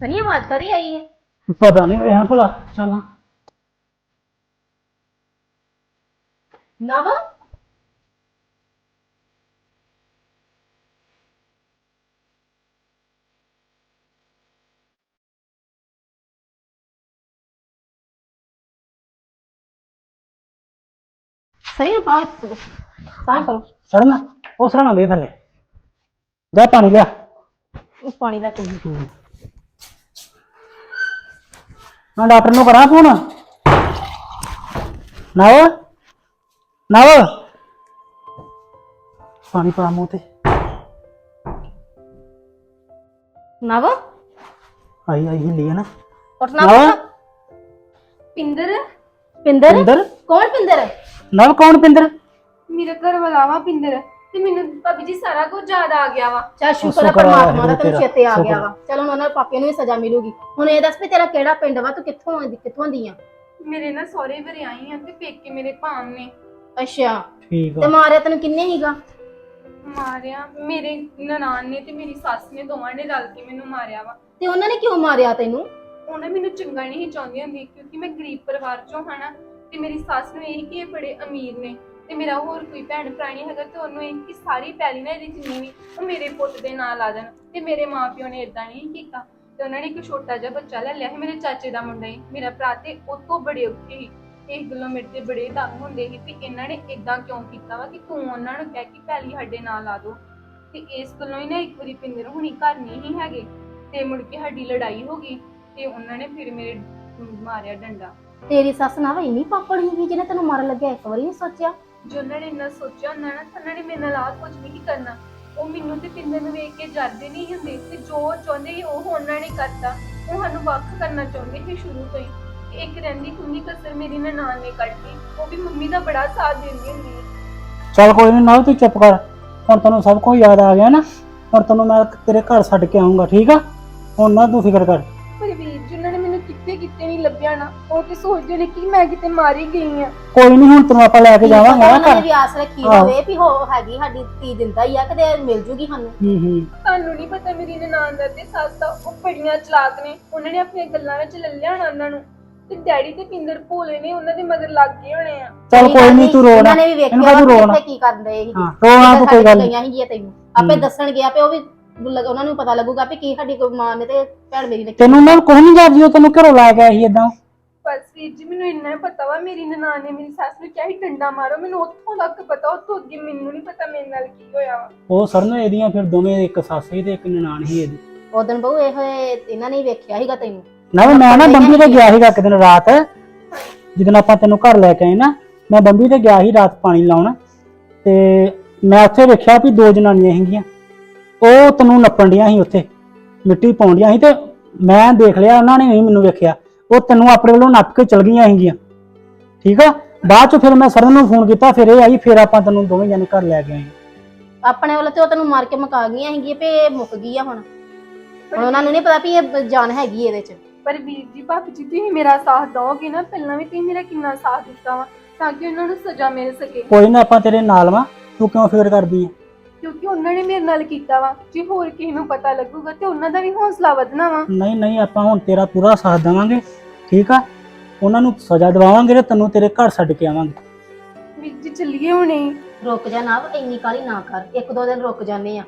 ਸਨੀ ਆਵਾਜ਼ ਕਰੀ ਆਈ ਹੈ
ਪਤਾ ਨਹੀਂ ਵੇਹਾਂ ਭਲਾ ਚੱਲਾਂ
ਨਵ ਸਹੀ ਬਾਤ ਸਾਹ ਕਰੋ
ਸੜਨਾ ਉਹ ਸੜਨਾ ਦੇ ਥੱਲੇ ਜਾ ਪਾਣੀ ਲਿਆ
ਉਹ ਪਾਣੀ ਦਾ ਕੋਈ
ਮੈਂ ਡਾਕਟਰ ਨੂੰ ਕਰਾਂ ਫੋਨ। ਨਵ ਨਵ। ਪਾਣੀ ਪਾ ਮੂੰਹ ਤੇ।
ਨਵ?
ਆਈ ਆਈ ਹਿੱਲੀ ਹੈ ਨਾ।
ਉੱਠ ਨਾ
ਨਵ?
ਪਿੰਦਰ
ਪਿੰਦਰ?
ਪਿੰਦਰ?
ਕੌਣ ਪਿੰਦਰ?
ਨਵ ਕੌਣ ਪਿੰਦਰ?
ਮੇਰਾ ਘਰ ਵਾਲਾ ਵਾ ਪਿੰਦਰ। ਤੇ ਮੈਨੂੰ ਭਾਬੀ ਜੀ ਸਾਰਾ ਕੁਝ ਯਾਦ ਆ ਗਿਆ ਵਾ।
ਚਾ ਸ਼ੁਕਰ ਹੈ ਪਰਮਾਤਮਾ ਦਾ ਤੈਨੂੰ
ਤੇਰਾ,
ਚੇਤੇ ਆ ਗਿਆ
ਸ਼ੁਕਰ।
ਵਾ। ਚਲੋ ਉਹਨਾਂ ਦੇ ਪਾਪੇ ਨੂੰ ਵੀ ਸਜ਼ਾ ਮਿਲੂਗੀ। ਹੁਣ ਇਹ ਦੱਸ ਵੀ ਤੇਰਾ ਕਿਹੜਾ ਪਿੰਡ ਵਾ ਤੂੰ ਕਿੱਥੋਂ ਆਂਦੀ ਕਿੱਥੋਂ ਦੀ ਆ?
ਮੇਰੇ ਨਾ ਸਹੁਰੇ ਘਰੇ ਆਈ ਆ ਤੇ ਪੇਕੇ ਮੇਰੇ ਭਾਮ ਨੇ।
ਅੱਛਾ।
ਠੀਕ
ਤੇ
ਆ
ਮਾਰਿਆ ਤੈਨੂੰ ਕਿੰਨੇ ਹੀਗਾ
ਮਾਰਿਆ ਮੇਰੇ ਨਨਾਣ ਨੇ ਤੇ ਮੇਰੀ ਸੱਸ ਨੇ ਦੋਵਾਂ ਨੇ ਰਲ ਕੇ ਮੈਨੂੰ ਮਾਰਿਆ ਵਾ।
ਤੇ ਉਹਨਾਂ ਨੇ ਕਿਉਂ ਮਾਰਿਆ ਤੈਨੂੰ?
ਉਹਨਾਂ ਮੈਨੂੰ ਚੰਗਾ ਨਹੀਂ ਚਾਹੁੰਦੀ ਹੁੰਦੀ ਕਿਉਂਕਿ ਮੈਂ ਗਰੀਬ ਪਰਿਵਾਰ ਚੋਂ ਹਾਂ ਨਾ ਤੇ ਮੇਰੀ ਸੱਸ ਨੂੰ ਇਹ ਕਿ ਇਹ ਬੜੇ ਅਮੀਰ ਨੇ। ਤੇ ਮੇਰਾ ਹੋਰ ਕੋਈ ਭੈਣ ਭਰਾ ਨਹੀਂ ਹੈਗਾ ਤੇ ਉਹਨੂੰ ਇਹ ਕਿ ਸਾਰੀ ਪੈਲੀ ਨਾ ਇਹਦੀ ਜਿੰਨੀ ਵੀ ਉਹ ਮੇਰੇ ਪੁੱਤ ਦੇ ਨਾਲ ਆ ਜਾਣ ਤੇ ਮੇਰੇ ਮਾਪਿਓ ਨੇ ਇਦਾਂ ਨਹੀਂ ਕੀਤਾ ਤੇ ਉਹਨਾਂ ਨੇ ਇੱਕ ਛੋਟਾ ਜਿਹਾ ਬੱਚਾ ਲੈ ਲਿਆ ਸੀ, ਮੇਰੇ ਚਾਚੇ ਦਾ ਮੁੰਡਾ ਹੀ ਮੇਰਾ ਭਰਾ ਤੇ ਉਹ ਤੋਂ ਬੜੇ ਔਖੇ ਸੀ। ਇਸ ਗੱਲੋਂ ਮੇਰੇ ਤੇ ਬੜੇ ਤੰਗ ਹੁੰਦੇ ਸੀ ਵੀ ਇਹਨਾਂ ਨੇ ਇਦਾਂ ਕਿਉਂ ਕੀਤਾ ਵਾ ਕਿ ਤੂੰ ਉਹਨਾਂ ਨੂੰ ਕਹਿ ਕਿ ਪੈਲੀ ਸਾਡੇ ਨਾਲ ਆ ਦੋ। ਤੇ ਇਸ ਗੱਲੋਂ ਹੀ ਨਾ ਇੱਕ ਵਾਰੀ ਪਿੰਦਰ ਹੁਣੀ ਘਰ ਨਹੀਂ ਸੀ ਹੈਗੇ ਤੇ ਮੁੜ ਕੇ ਸਾਡੀ ਲੜਾਈ ਹੋ ਗਈ ਤੇ ਉਹਨਾਂ ਨੇ ਫਿਰ ਮੇਰੇ ਮਾਰਿਆ ਡੰਡਾ।
ਤੇਰੀ ਸੱਸ ਨਾ ਵਾ ਇੰਨੀ ਪਾਪੜ ਹੀ ਜਿਹਨੇ ਤੈਨੂੰ ਮਾਰਨ ਲੱਗਿਆ, ਇੱਕ ਵਾਰੀ ਨਹੀਂ ਸੋਚਿਆ?
ਜੋ ਉਹਨਾਂ ਨੇ ਇੰਨਾ ਸੋਚਿਆ ਹੁੰਦਾ ਨਾ, ਤਾਂ ਉਹਨਾਂ ਨੇ ਮੇਰੇ ਨਾਲ ਆਹ ਕੁਝ ਨਹੀਂ ਕਰਨਾ। ਉਹ ਮੈਨੂੰ ਤੇ ਪਿੰਦਰ ਨੂੰ ਵੇਖ ਕੇ ਜਰਦੇ ਨਹੀਂ ਹੁੰਦੇ। ਤੇ ਜੋ ਉਹ ਚਾਹੁੰਦੇ ਸੀ, ਉਹ ਉਹਨਾਂ ਨੇ ਕਰਤਾ। ਉਹ ਸਾਨੂੰ ਵੱਖ ਕਰਨਾ ਚਾਹੁੰਦੇ ਸੀ ਸ਼ੁਰੂ ਤੋਂ ਹੀ। ਤੇ ਇੱਕ ਰਹਿੰਦੀ ਖੁੰਦੀ ਕਸਰ ਮੇਰੀ ਨਨਾਣ ਨੇ ਕੱਢੀ ਉਹ ਵੀ ਮੰਮੀ ਦਾ ਬੜਾ ਸਾਥ ਦਿੰਦੀ ਹੁੰਦੀ ਹੈ
ਚੱਲ ਕੋਈ ਨਹੀਂ ਨਵ ਤੂੰ ਚੁੱਪ ਕਰ। ਹੁਣ ਤੈਨੂੰ ਸਭ ਕੁਝ ਯਾਦ ਆ ਗਿਆ ਨਾ। ਹੁਣ ਤੈਨੂੰ ਮੈਂ ਤੇਰੇ ਘਰ ਛੱਡ ਕੇ ਆਉਂਗਾ ਠੀਕ ਆ? ਹੁਣ ਨਾ ਤੂੰ ਫਿਕਰ ਕਰ।
ਕਿੱਥੇ ਕਿੱਥੇ ਨਹੀਂ ਲੱਭਿਆ ਨਾ ਉਹ ਤੇ ਸੋਚਦੇ ਨੇ ਕਿ ਮੈਂ ਕਿਤੇ ਮਾਰੀ ਗਈ ਆ।
ਕੋਈ ਨਹੀਂ ਹੁਣ ਤੈਨੂੰ ਆਪਾਂ ਲੈ ਕੇ ਜਾਵਾਂਗੇ ਨਾ
ਉਹਨਾਂ ਨੇ
ਘਰ।
ਵੀ ਆਸ ਰੱਖੀ
ਆਹੋ।
ਹੋਵੇ ਵੀ ਹੋ ਹੈਗੀ ਸਾਡੀ ਧੀ ਦਿੰਦਾ ਹੀ ਆ ਕਿਤੇ ਮਿਲ ਜੂਗੀ ਸਾਨੂੰ।
ਹੂੰ ਹੂੰ।
ਤੁਹਾਨੂੰ ਨਹੀਂ ਪਤਾ ਮੇਰੀ ਨਨਾਣ ਦਾ ਤੇ ਸੱਸ ਦਾ ਉਹ ਬੜੀਆਂ ਚਲਾਕ ਨੇ। ਉਹਨਾਂ ਨੇ ਆਪਣੀਆਂ ਗੱਲਾਂ ਵਿੱਚ ਲੈ ਲਿਆ ਹੋਣਾ ਉਹਨਾਂ ਨੂੰ। ਤੇ ਡੈਡੀ ਤੇ ਪਿੰਦਰ ਭੋਲੇ ਨੇ ਉਹਨਾਂ ਦੇ ਮਗਰ ਲੱਗ ਗਏ ਹੋਣੇ ਆ।
ਚੱਲ
ਕੋਈ
ਨਹੀਂ ਤੂੰ ਰੋ ਨਾ।
ਉਹਨਾਂ ਨੇ ਵੀ
ਇਹਨੂੰ
ਵੇਖਿਆ
ਤੂੰ
ਵਾ ਕਿ ਕੀ ਕਰਨ ਸੀ।
ਹਾਂ ਰੋਣਾ ਤੂੰ ਕੋਈ ਗੱਲ ਨਹੀਂ
ਗਈਆਂ ਸੀਗੀਆਂ ਤੈਨੂੰ। ਆਪੇ
ਹੂੰ।
ਦੱਸਣ ਗਿਆ ਤੇ ਉਹ ਵੀ ਲੱਗ- ਉਹਨਾਂ ਨੂੰ ਪਤਾ ਲੱਗੂਗਾ ਵੀ ਕੀ ਸਾਡੀ ਕੋਈ ਮਾਂ ਨੇ ਤੇ ਭੈਣ ਮੇਰੀ ਨੇ
ਤੈਨੂੰ ਨਾ ਕੁਝ ਨਹੀਂ ਜਾਪਦੀ ਉਹ ਤੈਨੂੰ ਘਰੋਂ ਲੈ ਕੇ ਆਈ ਏਦਾਂ।
ਬਸ ਵੀਰ ਜੀ ਮੈਨੂੰ ਇੰਨਾ ਹੀ ਪਤਾ ਵਾ ਮੇਰੀ ਨਨਾਣ ਨੇ ਮੇਰੀ ਸੱਸ ਨੂੰ ਕਿਹਾ ਸੀ ਡੰਡਾ ਮਾਰੋ ਮੈਨੂੰ ਉੱਥੋਂ ਤੱਕ ਪਤਾ ਉੱਥੋਂ ਅੱਗੇ ਮੈਨੂੰ ਨਹੀਂ ਪਤਾ ਮੇਰੇ ਨਾਲ ਕੀ ਹੋਇਆ ਵਾ।
ਉਹ ਸਰਨ ਇਹਦੀਆਂ ਫਿਰ ਦੋਵੇਂ ਇੱਕ ਸੱਸ ਸੀ ਤੇ ਇੱਕ ਨਨਾਣ ਸੀ ਇਹਦੀ।
ਉਦੋਂ ਬਹੁ ਇਹ ਹੋਏ ਇਹਨਾਂ ਨੇ ਹੀ ਵੇਖਿਆ ਸੀਗਾ ਤੈਨੂੰ।
ਨਾ ਮੈਂ ਨਾ ਬੰਬੀ ਤੇ ਗਿਆ ਸੀਗਾ ਇੱਕ ਦਿਨ ਰਾਤ ਜਦੋਂ ਆਪਾਂ ਤੈਨੂੰ ਘਰ ਲੈ ਕੇ ਆਏ ਨਾ ਮੈਂ ਬੰਬੀ ਤੇ ਗਿਆ ਸੀ ਰਾਤ ਪਾਣੀ ਲਾਉਣ ਤੇ ਮੈਂ ਉੱਥੇ ਵੇਖਿਆ ਵੀ ਦੋ ਜਨਾਨੀਆਂ ਹੈਗੀਆਂ ਉਹ ਤੈਨੂੰ ਨੱਪਣ ਡੀਆਂ ਸੀ ਉੱਥੇ ਮਿੱਟੀ ਪਾਉਂਦੀਆਂ ਸੀ ਤੇ ਮੈਂ ਦੇਖ ਲਿਆ ਉਹਨਾਂ ਨੇ ਨਹੀਂ ਮੈਨੂੰ ਵੇਖਿਆ। ਉਹ ਤੈਨੂੰ ਆਪਣੇ ਵੱਲੋਂ ਨੱਪ ਕੇ ਚਲ ਗਈਆਂ ਹੈਗੀਆਂ ਠੀਕ ਆ? ਬਾਅਦ ਚ ਫਿਰ ਮੈਂ ਸਰਨ ਨੂੰ ਫੋਨ ਕੀਤਾ ਫਿਰ ਇਹ ਆਈ ਫਿਰ ਆਪਾਂ ਤੈਨੂੰ ਦੋਵੇਂ ਜਣੇ ਘਰ ਲੈ ਆਏ।
ਆਪਣੇ ਵੱਲੋਂ ਤੇ ਉਹ ਤੈਨੂੰ ਮਾਰ ਕੇ ਮੁਕਾ ਗਈਆਂ ਹੈਗੀਆਂ ਵੀ ਇਹ ਮੁੱਕ ਗਈ ਆ ਹੁਣ। ਹੁਣ ਉਹਨਾਂ ਨੂੰ ਨਹੀਂ ਪਤਾ ਵੀ ਇਹ ਜਾਨ ਹੈਗੀ ਇਹਦੇ ਚ
ਪਰ ਵੀਰ ਜੀ ਭਾਬੀ ਜੀ ਤੁਸੀਂ ਮੇਰਾ ਸਾਥ ਦਿਓਗੇ ਨਾ ਪਹਿਲਾਂ ਵੀ ਤੁਸੀਂ ਮੇਰਾ ਕਿੰਨਾ ਸਾਥ ਦਿੱਤਾ ਵਾ ਤਾਂ ਕਿ ਉਹਨਾਂ ਨੂੰ ਸਜ਼ਾ ਮਿਲ ਸਕੇ।
ਕੋਈ ਨਾ ਆਪਾਂ ਤੇਰੇ ਨਾਲ ਵਾਂ ਤੂੰ ਕਿਉਂ ਫਿਕਰ ਕਰਦੀ ਆ?
ਕਿਉਂਕਿ ਉਹਨਾਂ ਨੇ ਮੇਰੇ ਨਾਲ ਕੀਤਾ ਵਾ। ਜੇ ਹੋਰ ਕਿਸੇ ਨੂੰ ਪਤਾ ਲੱਗੂਗਾ ਤੇ ਉਹਨਾਂ ਦਾ ਵੀ ਹੌਸਲਾ ਵਧਣਾ ਵਾ।
ਨਹੀਂ ਨਹੀਂ ਆਪਾਂ ਹੁਣ ਤੇਰਾ ਪੂਰਾ ਸਾਥ ਦੇਵਾਂਗੇ ਠੀਕ ਆ? ਉਹਨਾਂ ਨੂੰ ਸਜ਼ਾ ਦਿਵਾਵਾਂਗੇ ਤੇ ਤੈਨੂੰ ਤੇਰੇ ਘਰ ਛੱਡ ਕੇ ਆਵਾਂਗੇ।
ਵੀਰ ਜੀ ਚੱਲੀਏ ਹੁਣੇ।
ਰੁਕ ਜਾ ਨਾ ਇੰਨੀ ਕਾਲੀ ਨਾ ਕਰ। ਇੱਕ ਦੋ ਦਿਨ ਰੁਕ ਜਾਂਦੇ ਆ।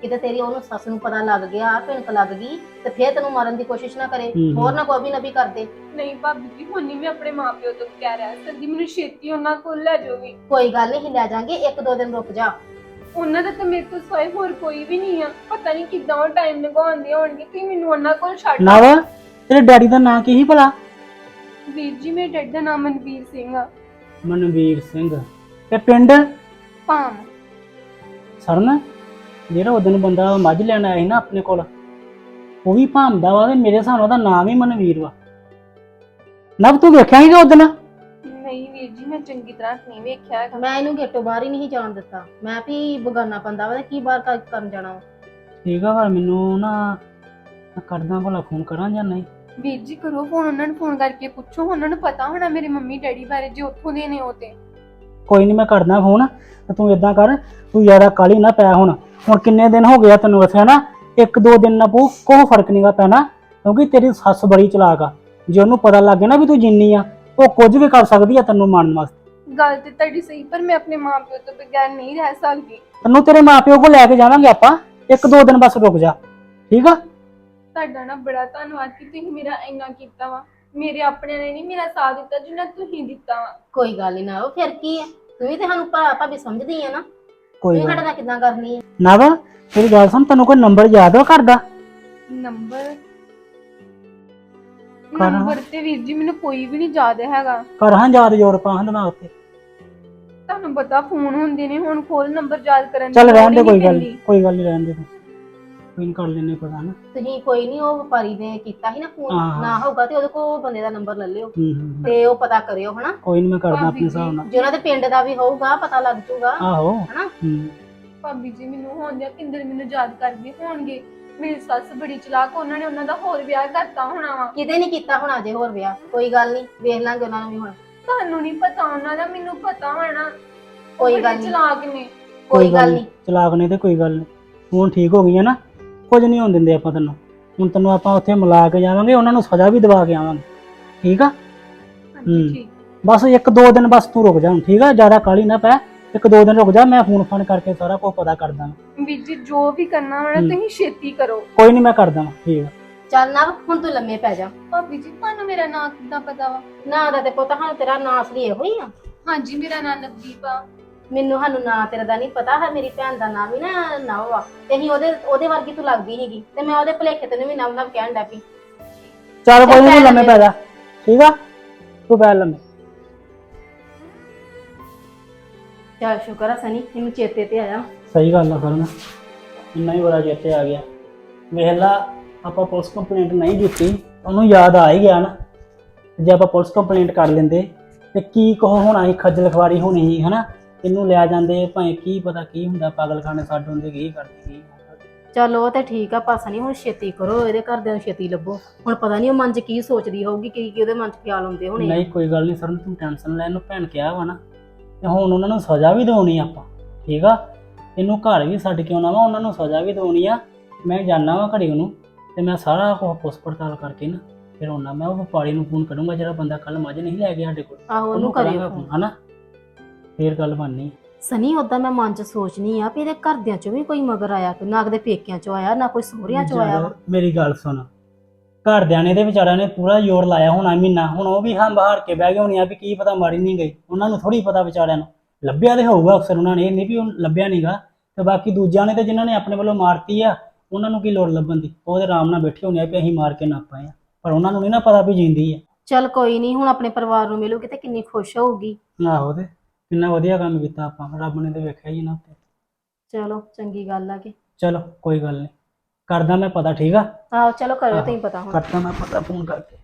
ਕਿਤੇ ਤੇਰੀ ਉਹਨੂੰ ਸੱਸ ਨੂੰ ਪਤਾ ਲੱਗ ਗਿਆ ਭਿਣਕ ਲੱਗ ਗਈ ਤੇ ਫੇਰ ਤੈਨੂੰ ਮਾਰਨ ਦੀ ਕੋਸ਼ਿਸ਼ ਨਾ ਕਰੇ।
ਹੂੰ।
ਹੋਰ ਨਾ ਕੋਈ ਵੀ ਨਬੀ ਕਰਦੇ।
ਨਹੀਂ ਭਾਬੀ ਜੀ ਹੁਣ ਨਹੀਂ ਮੈਂ ਆਪਣੇ ਮਾਪਿਓ ਤੋਂ ਕਹਿ ਰਿਹਾ। ਸਕਦੀ ਮੈਨੂੰ ਛੇਤੀ ਉਹਨਾਂ ਕੋਲ ਲੈ ਜਾਓਗੇ
ਕੋਈ ਗੱਲ ਨਹੀਂ ਲੈ ਜਾਾਂਗੇ। ਇੱਕ ਦੋ ਦਿਨ ਰੁਕ ਜਾ।
ਉਹਨਾਂ ਦਾ ਤਾਂ ਮੇਰੇ ਤੋਂ ਸਿਵਾਏ ਹੋਰ ਕੋਈ ਵੀ ਨਹੀਂ ਆ। ਪਤਾ ਨਹੀਂ ਕਿੱਦਾਂ ਉਹ ਟਾਈਮ ਲਗਾਉਂਦੇ ਹੋਣਗੇ। ਤੁਸੀਂ ਮੈਨੂੰ ਉਹਨਾਂ ਕੋਲ ਛੱਡ
ਨਵ ਤੇਰੇ ਡੈਡੀ ਦਾ ਨਾਂ ਕੀ ਸੀ ਭਲਾ?
ਵੀਰ ਜੀ ਮੇਰੇ ਡੈਡ ਦਾ ਨਾਮ ਮਨਵੀਰ ਸਿੰਘ ਆ।
ਮਨਵੀਰ ਸਿੰਘ। ਤੇ ਪਿੰਡ?
ਭਾਮ।
ਸਰਨ ਜਿਹੜਾ ਉਹ ਦਿਨ ਬੰਦਾ ਮੱਝ ਲੈਣ ਆਇਆ ਸੀ ਨਾ ਆਪਣੇ ਕੋਲ ਉਹ ਵੀ ਭਾਮਦਾ ਵਾ ਤੇ ਮੇਰੇ ਹਿਸਾਬ ਨਾਲ ਉਹਦਾ ਨਾਮ ਹੀ ਮਨਵੀਰ ਵਾ। ਨਵ ਤੂੰ ਵੇਖਿਆ ਸੀ ਉਹ ਦਿਨ?
ਨਹੀਂ ਵੀਰ ਜੀ ਮੈਂ ਚੰਗੀ ਤਰ੍ਹਾਂ ਨਹੀਂ ਵੇਖਿਆ ਹੈਗਾ।
ਮੈਂ ਇਹਨੂੰ ਗੇਟੋਂ ਬਾਹਰ ਹੀ ਨਹੀਂ ਜਾਣ ਦਿੱਤਾ। ਮੈਂ ਵੀ ਬਗਾਨਾ ਬੰਦਾ ਵਾ ਤੇ ਕੀ ਬਾਹਰ ਕਰ- ਕਰਨ ਜਾਣਾ ਵਾ।
ਠੀਕ ਆ ਪਰ ਮੈਨੂੰ ਨਾ ਮੈਂ ਕਰਦਾ ਭਲਾ ਫੋਨ ਕਰਾਂ ਜਾਂ ਨਹੀਂ?
ਵੀਰ ਜੀ ਕਰੋ ਫੋਨ ਉਹਨਾਂ ਨੂੰ ਫੋਨ ਕਰਕੇ ਪੁੱਛੋ। ਉਹਨਾਂ ਨੂੰ ਪਤਾ ਹੋਣਾ ਮੇਰੇ ਮੰਮੀ ਡੈਡੀ ਬਾਰੇ ਜੇ ਉੱਥੋਂ ਦੇ ਨੇ ਉਹ ਤੇ।
ਕੋਈ ਨਹੀਂ ਮੈਂ ਕਰਦਾ ਫੋਨ ਤੇ ਤੂੰ ਇਦਾਂ ਕਰ ਤੂੰ ਜ਼ਿਆਦਾ ਕਾਲੀ ਨਾ ਪੈ ਹੁਣ। ਹੁਣ ਕਿੰਨੇ ਦਿਨ ਹੋ ਗਿਆ ਤੈਨੂੰ ਇੱਥੇ ਨਾ ਇੱਕ ਦੋ ਦਿਨ ਨਾ ਪਊ ਕੋਈ ਫ਼ਰਕ ਨਹੀਂਗਾ ਪੈਣਾ ਕਿਉਂਕਿ ਤੇਰੀ ਸੱਸ ਬੜੀ ਚਲਾਕ ਆ। ਜੇ ਉਹਨੂੰ ਪਤਾ ਲੱਗ ਗਿਆ ਨਾ ਵੀ ਤੂੰ ਜਿੰਨੀ ਆ ਉਹ ਕੁਝ ਵੀ ਕਰ ਸਕਦੀ ਆ ਤੈਨੂੰ ਮਾਰਨ ਵਾਸਤੇ।
ਗੱਲ ਤੇ ਤੁਹਾਡੀ ਸਹੀ ਪਰ ਮੈਂ ਆਪਣੇ ਮਾਪਿਓ ਤੋਂ ਬਗੈਰ ਨਹੀਂ ਰਹਿ ਸਕਦੀ।
ਤੈਨੂੰ ਤੇਰੇ ਮਾਪਿਓ ਕੋਲ ਲੈ ਕੇ ਜਾਵਾਂਗੇ ਆਪਾਂ। ਇੱਕ ਦੋ ਦਿਨ ਬਸ ਰੁਕ ਜਾ। ਠੀਕ ਆ?
ਤੁਹਾਡਾ ਨਾ ਬੜਾ ਧੰਨਵਾਦ ਕਿ ਤੁਸੀਂ ਮੇਰਾ ਇੰਨਾ ਕੀਤਾ ਵਾ। ਮੇਰੇ ਆਪਣਿਆਂ ਨੇ ਨਹੀਂ ਮੇਰਾ ਸਾਥ ਦਿੱਤਾ ਜਿੰਨਾ ਤੁਸੀਂ ਦਿੱਤਾ ਵਾ।
ਕੋਈ ਗੱਲ ਨਹੀਂ ਨਾ ਉਹ ਫਿਰ ਕੀ ਹੈ ਤੂੰ ਵੀ ਤੇ ਸਾਨੂੰ ਭਰਾ ਭਾਬੀ ਸਮਝਦੀ ਆ ਨਾ।
ਕੋਈ
ਤੂੰ
ਗੱਲ
ਸਾਡੇ ਨਾਲ ਕਿੱਦਾਂ ਕਰਨੀ ਹੈ
ਨਵ ਤੇਰੀ ਗੱਲ ਸੁਣ ਤੈਨੂੰ ਕੋਈ ਨੰਬਰ ਯਾਦ ਵਾ ਘਰ ਦਾ?
ਨੰਬਰ। ਨੰਬਰ ਤੇ ਵੀਰ ਜੀ ਮੈਨੂੰ ਕੋਈ ਵੀ ਨਹੀਂ ਯਾਦ ਹੈਗਾ।
ਘਰ ਹਾਂ ਯਾਦ ਜੋੜ ਪਾ ਹਾਂ ਦਿਮਾਗ ਤੇ
ਤੁਹਾਨੂੰ ਪਤਾ ਫੋਨ ਹੁੰਦੇ ਨੇ ਹੁਣ ਖੋਲ ਨੰਬਰ ਯਾਦ ਕਰਨ ਦੀ
ਚੱਲ ਰਹਿਣ ਦੇ
ਹੀ
ਕੋਈ
ਨਹੀਂ
ਗੱਲ
ਪੈਂਦੀ।
ਕੋਈ ਗੱਲ ਨਹੀਂ ਰਹਿਣ ਦੇ ਤੂੰ। ਕਰ ਲੈਨੇ ਪਤਾ ਨਾ।
ਤੁਸੀਂ ਕੋਈ ਨਹੀਂ ਉਹ ਵਪਾਰੀ ਨੇ ਕੀਤਾ ਸੀ ਨਾ ਫੋਨ
ਹਾਂ।
ਨਾ ਹੋਊਗਾ ਤੇ ਉਹਦੇ ਕੋਲ ਬੰਦੇ ਦਾ ਨੰਬਰ ਲੈ ਲਿਓ।
ਹੂੰ ਹੂੰ
ਤੇ ਉਹ ਪਤਾ ਕਰਿਓ ਹਨਾ।
ਕੋਈ ਨਹੀਂ ਮੈਂ ਕਰਦਾ ਆਪਣੇ
ਜੀ।
ਹਿਸਾਬ ਨਾਲ।
ਜੇ ਉਹਨਾਂ ਦੇ ਪਿੰਡ ਦਾ ਵੀ ਹੋਊਗਾ ਪਤਾ ਲੱਗ ਜਾਊਗਾ
ਆਹੋ।
ਹਨਾ?
ਹੂੰ।
ਭਾਬੀ ਜੀ ਮੈਨੂੰ ਹੋਣ ਜਾਂ ਕਿੰਦਰ ਮੈਨੂੰ ਯਾਦ ਕਰਦੇ ਹੋਣਗੇ। ਮੇਰੀ ਸੱਸ ਬੜੀ ਚਲਾਕ ਉਹਨਾਂ ਨੇ ਉਹਨਾਂ ਦਾ ਹੋਰ ਵਿਆਹ ਕਰਤਾ ਹੋਣਾ ਵਾ।
ਕਿਤੇ ਨਹੀਂ ਕੀਤਾ ਹੁਣ ਅਜੇ ਹੋਰ ਵਿਆਹ ਕੋਈ ਗੱਲ ਨਹੀਂ ਵੇਖ ਲਾਂਗੇ ਉਹਨਾਂ ਨੂੰ ਵੀ ਹੁਣ।
ਤੁਹਾਨੂੰ ਨਹੀਂ ਪਤਾ ਉਹਨਾਂ ਦਾ ਮੈਨੂੰ ਪਤਾ ਹੋਣਾ
ਕੋਈ ਗੱਲ ਨੀ।
ਚਲਾਕ ਨੇ।
ਕੋਈ ਗੱਲ ਨਹੀਂ
ਚਲਾਕ ਨਹੀਂ ਤੇ ਕੋਈ ਗੱਲ ਨਹੀਂ। ਹੁਣ ਠੀਕ ਹੋ ਗਈ ਹੈ ਨਾ ਕੁਝ ਨਹੀਂ ਹੋਣ ਦਿੰਦੇ ਆਪਾਂ ਤੈਨੂੰ। ਹੁਣ ਤੈਨੂੰ ਆਪਾਂ ਉੱਥੇ ਮਿਲਾ ਕੇ ਜਾਵਾਂਗੇ ਉਹਨਾਂ ਨੂੰ ਸਜ਼ਾ ਵੀ ਦਵਾ ਕੇ ਆਵਾਂਗੇ। ਠੀਕ ਆ?
ਹਾਂਜੀ
ਹੂੰ।
ਠੀਕ।
ਬਸ ਇੱਕ ਦੋ ਦਿਨ ਬਸ ਤੂੰ ਰੁਕ ਜਾ ਹੁਣ ਠੀਕ ਆ? ਜ਼ਿਆਦਾ ਕਾਲੀ ਨਾ ਪੈ। ਇੱਕ ਦੋ ਦਿਨ ਰੁਕ ਜਾ ਮੈਂ ਫੋਨ ਫਾਨ ਕਰਕੇ ਸਾਰਾ ਕੁਝ ਪਤਾ ਕਰ ਦਾਂਗਾ।
ਵੀਰ ਜੀ ਜੋ ਵੀ ਕਰਨਾ ਹੋਣਾ। ਤੁਸੀਂ ਛੇਤੀ ਕਰੋ।
ਕੋਈ ਨਹੀਂ ਮੈਂ ਕਰ ਦਾਂਗਾ ਠੀਕ ਆ।
ਚੱਲ ਨਾ ਹੁਣ ਤੂੰ ਲੰਮੇ ਪੈ ਜਾ।
ਭਾਬੀ ਜੀ ਤੁਹਾਨੂੰ ਮੇਰਾ ਨਾਮ ਕਿੱਦਾਂ ਪਤਾ ਵਾ?
ਨਾ ਦਾ ਤੇ ਪੁੱਤ ਹਾਂ ਤੇਰਾ ਨਾਂ ਅਸਲੀ ਇਹੋ ਹੀ ਆ।
ਹਾਂਜੀ ਮੇਰਾ ਨਾਮ ਨਵਦੀਪ ਆ।
ਮੈਨੂੰ ਸਾਨੂੰ ਨਾਂ ਤੇਰਾ ਦਾ ਨਹੀਂ ਪਤਾ ਹੈ ਮੇਰੀ ਭੈਣ ਦਾ ਨਾਮ ਵੀ ਨਾ ਨਵ ਆ। ਤੇ ਅਸੀਂ ਉਹਦੇ ਉਹਦੇ ਵਰਗੀ ਤੂੰ ਲੱਗਦੀ ਹੈਗੀ ਤੇ ਮੈਂ ਉਹਦੇ ਭਲੇਖੇ ਤੈਨੂੰ ਵੀ ਨਵ ਨਵ ਕਹਿਣ ਲੱਗ ਪਈ।
ਚੱਲ ਕੋਈ ਨਹੀਂ ਲੰਮੇ। ਪੈ ਜਾ ਠੀਕ ਆ? ਤੂੰ ਪੈ ਲੰਮੇ।
ਚੱਲ ਸ਼ੁਕਰ ਆ ਸਨੀ ਇਹਨੂੰ ਚੇਤੇ ਤੇ ਆਇਆ।
ਸਹੀ ਗੱਲ ਆ ਕਰਨ। ਇੰਨਾ ਹੀ ਬੜਾ ਚੇਤੇ ਆ ਗਿਆ। ਵੇਖ ਲਾ ਆਪਾਂ ਪੁਲਿਸ ਕੰਪਲੇਂਟ ਨਹੀਂ ਕੀਤੀ ਉਹਨੂੰ ਯਾਦ ਆ ਹੀ ਗਿਆ ਨਾ। ਜੇ ਆਪਾਂ ਪੁਲਿਸ ਕੰਪਲੇਂਟ ਕਰ ਲੈਂਦੇ ਤੇ ਕੀ ਕਹੋ ਹੋਣਾ ਸੀ ਖੱਜਲ ਖਵਾਰੀ ਹੋਣੀ ਸੀ ਹਨਾ? ਇਹਨੂੰ ਲਿਆ ਜਾਂਦੇ ਭਾਵੇਂ ਕੀ ਪਤਾ ਕੀ ਹੁੰਦਾ ਪਾਗਲਖਾਨੇ ਛੱਡ ਹੁੰਦੇ ਕੀ ਕਰਦੇ ਕੀ।
ਚੱਲ ਉਹ ਤੇ ਠੀਕ ਆ ਪਾਸਾ ਨਹੀਂ ਹੁਣ ਛੇਤੀ ਕਰੋ ਇਹਦੇ ਘਰਦਿਆਂ ਨੂੰ ਛੇਤੀ ਲੱਭੋ। ਹੁਣ ਪਤਾ ਨਹੀਂ ਉਹ ਮਨ 'ਚ ਕੀ ਸੋਚਦੀ ਹੋਊਗੀ ਕੀ ਕੀ ਉਹਦੇ ਮਨ 'ਚ ਖਿਆਲ ਆਉਂਦੇ ਹੋਣੇ।
ਨਹੀਂ ਕੋਈ ਗੱਲ ਨਹੀਂ ਸਰਨ ਤੂੰ ਟੈਨਸ਼ਨ ਲੈ ਇਹਨੂੰ ਭੈਣ ਕਿਹਾ ਵਾ ਨਾ। ਤੇ ਹੁਣ ਉਹਨਾਂ ਨੂੰ ਸਜ਼ਾ ਵੀ ਦਿਵਾਉਣੀ ਆਪਾਂ ਠੀਕ ਆ? ਇਹਨੂੰ ਘਰ ਵੀ ਛੱਡ ਕੇ ਆਉਣਾ ਵਾ ਉਹਨਾਂ ਨੂੰ ਸਜ਼ਾ ਵੀ ਦਿਵਾਉਣੀ ਆ। ਮੈਂ ਜਾਣਾ ਵਾ ਘੜੀ ਨੂੰ ਤੇ ਮੈਂ ਸਾਰਾ ਕੁਝ ਪੁੱਛ ਪੜਤਾਲ ਕਰਕੇ ਨਾ ਫਿਰ ਉਹਨਾਂ ਮੈਂ ਉਹ ਵਪਾਰੀ ਨੂੰ ਫੋਨ ਕਰੂੰਗਾ ਜਿਹੜਾ ਬੰਦਾ ਕੱਲ ਮੱਝ ਨਹੀਂ ਲੈ ਗਿਆ ਸਾਡੇ ਕੋਲ
ਆਹੋ ਉਹਨੂੰ ਕਰਿਓ।
ਹਨਾ? ਫੇਰ ਗੱਲ ਬਣਨੀ
ਸਨੀ ਉਦਾਂ ਮੈਂ ਮਨ 'ਚ ਸੋਚਨੀ ਆ ਵੀ ਇਹਦੇ ਘਰਦਿਆਂ 'ਚੋਂ ਵੀ ਕੋਈ ਮਗਰ ਆਇਆ ਨਾ ਕਿਤੇ ਪੇਕਿਆਂ 'ਚੋਂ ਆਇਆ ਨਾ ਕੋਈ ਸਹੁਰਿਆਂ 'ਚੋਂ ਆਇਆ
ਮੇਰੀ ਗੱਲ ਸੁਣ ਘਰਦਿਆਂ ਨੇ ਦੇ ਵਿਚਾਰਿਆਂ ਨੇ ਪੂਰਾ ਜ਼ੋਰ ਲਾਇਆ ਹੋਣਾ ਮਹੀਨਾ। ਹੁਣ ਉਹ ਵੀ ਹੰਬ ਹਾਰ ਕੇ ਬਹਿ ਗਏ ਹੋਣੀ ਆ ਵੀ ਕੀ ਪਤਾ ਮਾਰੀ ਨਹੀਂ ਗਈ ਉਹਨਾਂ ਨੂੰ ਥੋੜੀ ਪਤਾ ਵਿਚਾਰਿਆਂ ਨੂੰ। ਲੱਭਿਆ ਤੇ ਹੋਊਗਾ ਅਕਸਰ ਉਹਨਾਂ ਨੇ ਇਹ ਨਹੀਂ ਵੀ ਉਹ ਲੱਭਿਆ ਨਹੀਂਗਾ ਤੇ ਬਾਕੀ ਦੂਜਿਆਂ ਨੇ ਤੇ ਜਿਨ੍ਹਾਂ ਨੇ ਆਪਣੇ ਵੱਲੋਂ ਮਾਰਤੀ ਆ ਉਹਨਾਂ ਨੂੰ ਕੀ ਲੋੜ ਲੱਭਣ ਦੀ? ਉਹ ਤੇ ਆਰਾਮ ਨਾਲ ਬੈਠੇ ਹੋਣੇ ਆ ਵੀ ਅਸੀਂ ਮਾਰ ਕੇ ਨਾ ਪਾਏ ਆ। ਪਰ ਉਹਨਾਂ ਨੂੰ ਨਹੀਂ ਨਾ ਪਤਾ ਵੀ ਜਿੰਦੀ ਆ।
ਚੱਲ ਕੋਈ ਨਹੀਂ ਹੁਣ ਆਪਣੇ ਪਰਿਵਾਰ ਨੂੰ ਮਿਲੂਗੀ ਤੇ ਕਿੰਨੀ ਖੁਸ਼ ਹੋਊਗੀ।
ਆਹੋ ਤੇ ਕਿੰਨਾ ਵਧੀਆ ਕੰਮ ਕੀਤਾ ਆਪਾਂ। ਰੱਬ ਨੇ ਤੇ ਵੇਖਿਆ ਹੀ ਨਾ ਉੱਤੇ।
ਚਲੋ ਚੰਗੀ ਗੱਲ ਆ ਕਿ।
ਚਲੋ ਕੋਈ ਗੱਲ ਨਹੀਂ। ਕਰਦਾ ਮੈਂ ਪਤਾ ਠੀਕ ਆ?
ਆਹੋ ਚਲੋ ਕਰੋ। ਤੁਸੀਂ ਪਤਾ ਹੁਣ।
ਕਰਦਾ ਮੈਂ ਪਤਾ ਫੋਨ ਕਰਕੇ।